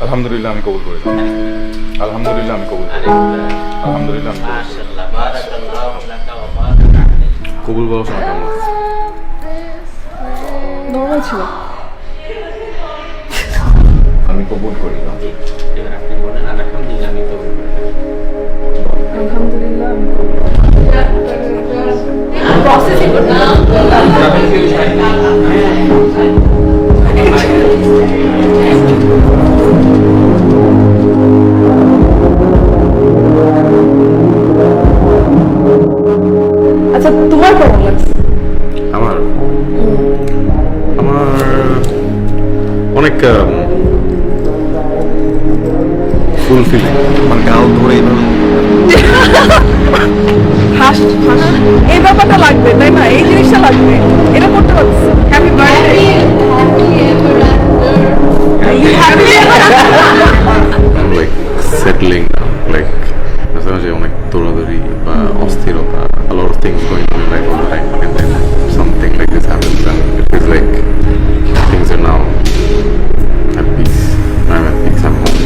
আলহামদুলিল্লাহ আমি কবুল করে আলহামদুলিল্লাহ আমি কবুল করি আলহামদুলিল্লাহ আমি কবুল কেমন? নর্মাল ছিল। আমি কবুল করি। না আচ্ছা তোমার কেমন লাগছে? আমার? আমার অনেক ফুলফিলিং মানে গাল ধরে হাস হাস। এই ব্যাপারটা লাগবে তাই না? অস্থিরতা a lot of things going on in life all the time and then something like this happens and it feels like things are now at peace I'm at peace I'm home।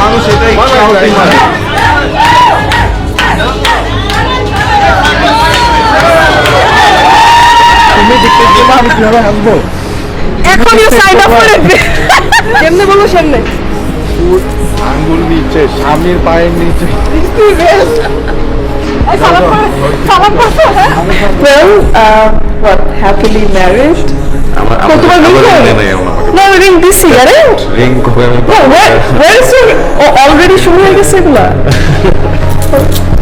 মানুষ এটাই তুমি দেখতে আমি কীভাবে এখনই sign up করে দে। কেমনে বলো সামনে আঙ্গুল নিচে স্বামীর পায়ের নিচে। আমার কই? নেই আমার আমাকে। না রিং দিছি আরে রিং কবে আমি ওয়ার ওয়ার ইজ অলরেডি শুরু হয়ে গেছে এগুলা?